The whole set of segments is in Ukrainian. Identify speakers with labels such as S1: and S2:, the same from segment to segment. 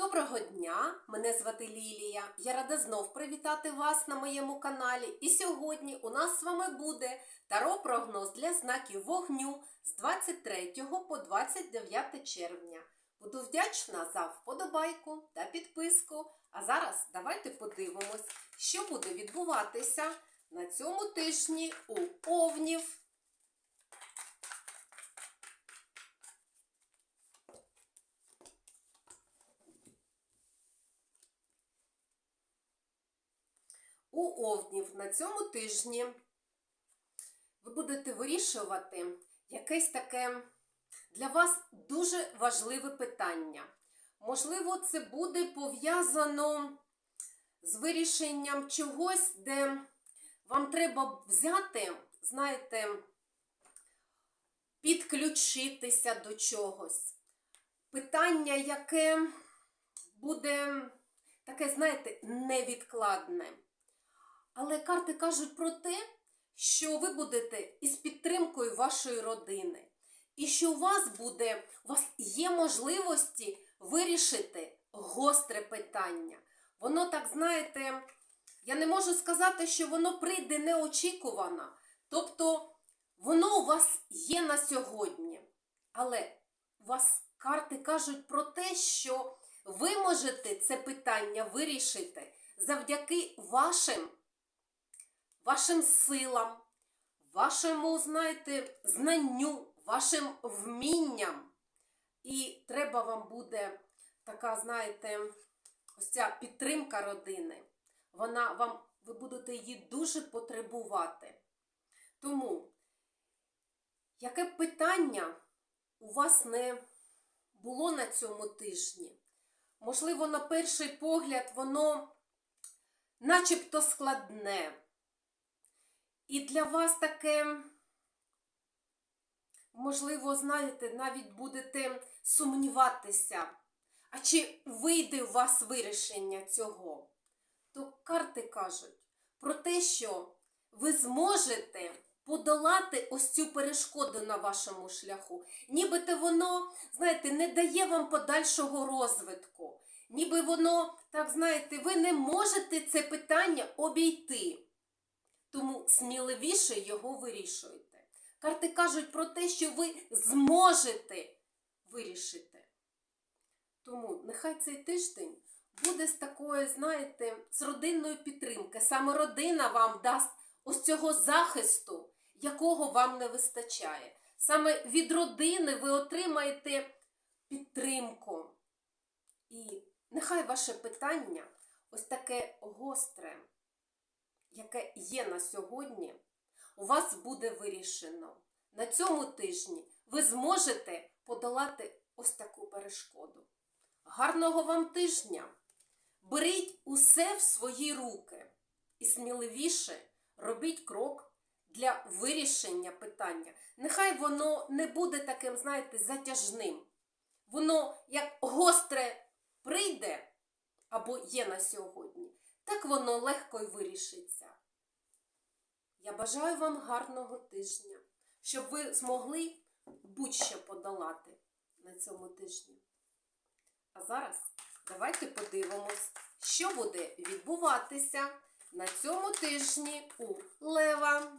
S1: Доброго дня! Мене звати Лілія. Я рада знов привітати вас на моєму каналі. І сьогодні у нас з вами буде таро-прогноз для знаків вогню з 23 по 29 червня. Буду вдячна за вподобайку та підписку. А зараз давайте подивимось, що буде відбуватися на цьому тижні у Овнів. У Овнів на цьому тижні ви будете вирішувати якесь таке для вас дуже важливе питання. Можливо, це буде пов'язано з вирішенням чогось, де вам треба взяти, знаєте, підключитися до чогось. Питання, яке буде таке, знаєте, невідкладне. Але карти кажуть про те, що ви будете із підтримкою вашої родини, і що у вас буде, у вас є можливості вирішити гостре питання. Воно так, знаєте, я не можу сказати, що воно прийде неочікувано. Тобто воно у вас є на сьогодні. Але у вас карти кажуть про те, що ви можете це питання вирішити завдяки вашим вашим силам, вашому, знаєте, знанню, вашим вмінням. І треба вам буде така, знаєте, ось ця підтримка родини. Вона вам, ви будете її дуже потребувати. Тому, яке б питання у вас не було на цьому тижні? Можливо, на перший погляд, воно начебто складне. І для вас таке, можливо, знаєте, навіть будете сумніватися, а чи вийде у вас вирішення цього? То карти кажуть про те, що ви зможете подолати ось цю перешкоду на вашому шляху. Нібито воно, знаєте, не дає вам подальшого розвитку. Ніби воно, так знаєте, ви не можете це питання обійти. Тому сміливіше його вирішуйте. Карти кажуть про те, що ви зможете вирішити. Тому нехай цей тиждень буде з такої, знаєте, з родинної підтримки. Саме родина вам дасть ось цього захисту, якого вам не вистачає. Саме від родини ви отримаєте підтримку. І нехай ваше питання ось таке гостре яке є на сьогодні, у вас буде вирішено. На цьому тижні ви зможете подолати ось таку перешкоду. Гарного вам тижня! Беріть усе в свої руки і сміливіше робіть крок для вирішення питання. Нехай воно не буде таким, знаєте, затяжним. Воно як гостре прийде або є на сьогодні так воно легко й вирішиться. Я бажаю вам гарного тижня, щоб ви змогли будь-що подолати на цьому тижні. А зараз давайте подивимось, що буде відбуватися на цьому тижні у Лева.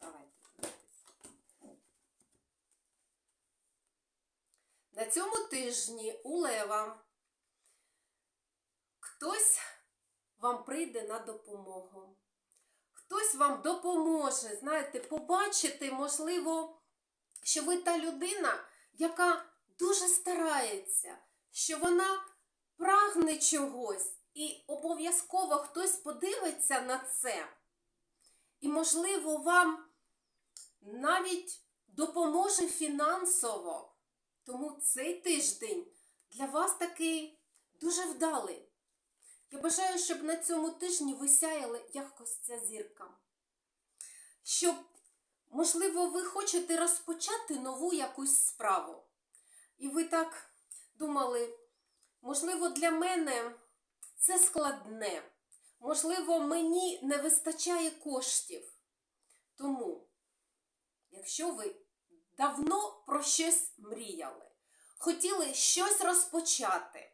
S1: Давайте. На цьому тижні у Лева Хтось вам прийде на допомогу. Хтось вам допоможе, знаєте, побачити, можливо, що ви та людина, яка дуже старається, що вона прагне чогось, і обов'язково хтось подивиться на це. І, можливо, вам навіть допоможе фінансово. Тому цей тиждень для вас такий дуже вдалий. Я бажаю, щоб на цьому тижні ви сяяли якось ця зірка. Щоб, можливо, ви хочете розпочати нову якусь справу. І ви так думали, можливо, для мене це складне. Можливо, мені не вистачає коштів. Тому, якщо ви давно про щось мріяли, хотіли щось розпочати,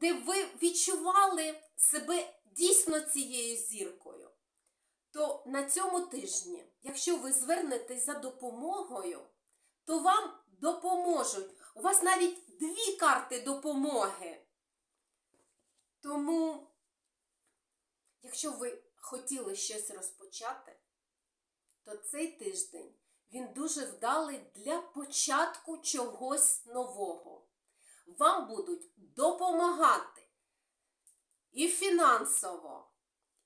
S1: де ви відчували себе дійсно цією зіркою, то на цьому тижні, якщо ви звернетесь за допомогою, то вам допоможуть. У вас навіть дві карти допомоги. Тому, якщо ви хотіли щось розпочати, то цей тиждень він дуже вдалий для початку чогось нового. Вам будуть допомагати і фінансово,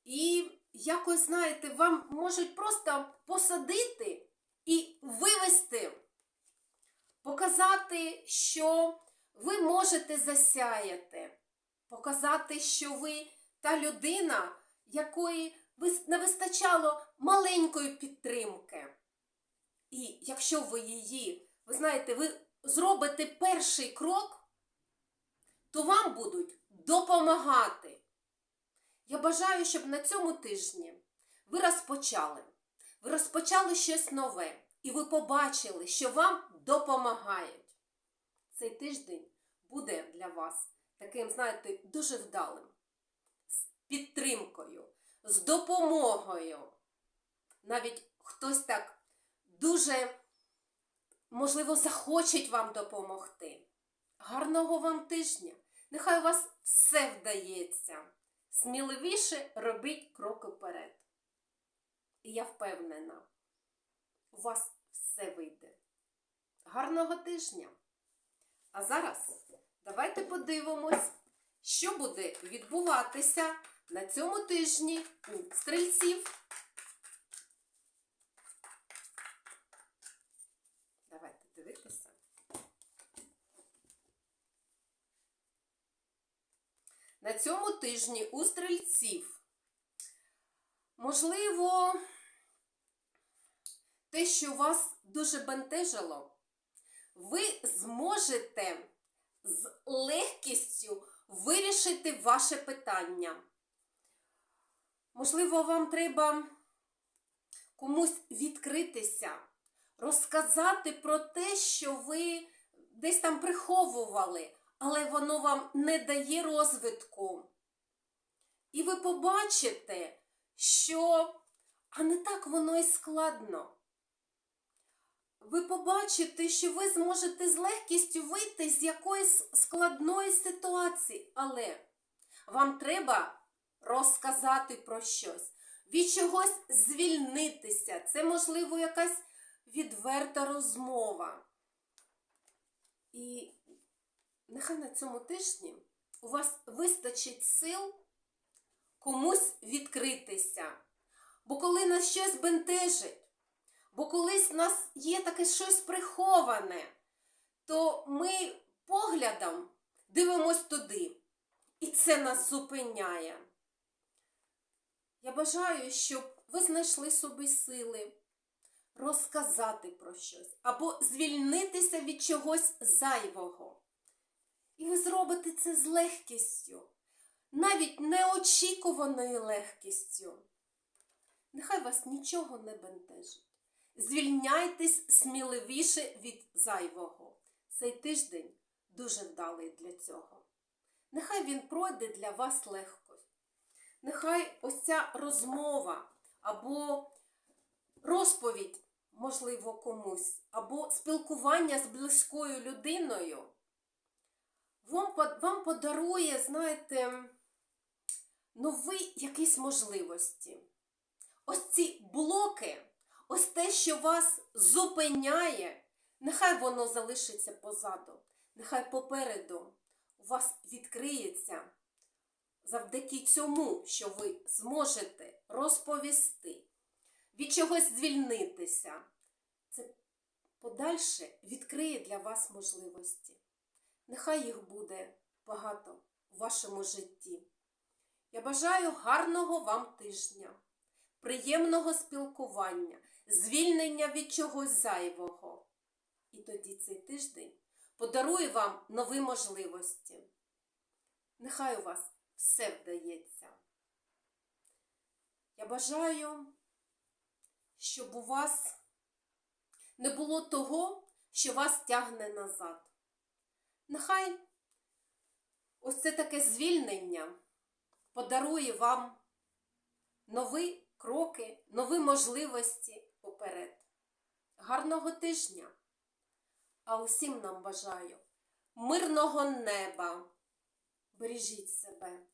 S1: і якось, знаєте, вам можуть просто посадити і вивести, показати, що ви можете засяяти, показати, що ви та людина, якої не вистачало маленької підтримки. І якщо ви її, ви знаєте, ви зробите перший крок, то вам будуть допомагати. Я бажаю, щоб на цьому тижні ви розпочали. Ви розпочали щось нове, і ви побачили, що вам допомагають. Цей тиждень буде для вас таким, знаєте, дуже вдалим, з підтримкою, з допомогою. Навіть хтось так дуже, можливо, захоче вам допомогти. Гарного вам тижня! Нехай у вас все вдається. Сміливіше робіть крок уперед. І я впевнена, у вас все вийде. Гарного тижня! А зараз давайте подивимось, що буде відбуватися на цьому тижні у стрільців. Давайте дивитися. На цьому тижні у стрільців. Можливо, те, що вас дуже бентежило, ви зможете з легкістю вирішити ваше питання. Можливо, вам треба комусь відкритися, розказати про те, що ви десь там приховували, але воно вам не дає розвитку. І ви побачите, що а не так воно і складно. Ви побачите, що ви зможете з легкістю вийти з якоїсь складної ситуації, але вам треба розказати про щось, від чогось звільнитися. Це, можливо, якась відверта розмова. І нехай на цьому тижні у вас вистачить сил комусь відкритися. Бо коли нас щось бентежить, бо колись в нас є таке щось приховане, то ми поглядом дивимось туди. І це нас зупиняє. Я бажаю, щоб ви знайшли собі сили розказати про щось або звільнитися від чогось зайвого. І ви зробите це з легкістю, навіть неочікуваною легкістю. Нехай вас нічого не бентежить. Звільняйтесь сміливіше від зайвого. Цей тиждень дуже вдалий для цього. Нехай він пройде для вас легко. Нехай ось ця розмова або розповідь, можливо, комусь, або спілкування з близькою людиною вам, вам подарує, знаєте, нові якісь можливості. Ось ці блоки, ось те, що вас зупиняє, нехай воно залишиться позаду, нехай попереду у вас відкриється завдяки цьому, що ви зможете розповісти, від чогось звільнитися. Це подальше відкриє для вас можливості. Нехай їх буде багато у вашому житті. Я бажаю гарного вам тижня, приємного спілкування, звільнення від чогось зайвого. І тоді цей тиждень подарує вам нові можливості. Нехай у вас все вдається. Я бажаю, щоб у вас не було того, що вас тягне назад. Нехай ось це таке звільнення подарує вам нові кроки, нові можливості поперед. Гарного тижня! А усім нам бажаю мирного неба. Бережіть себе.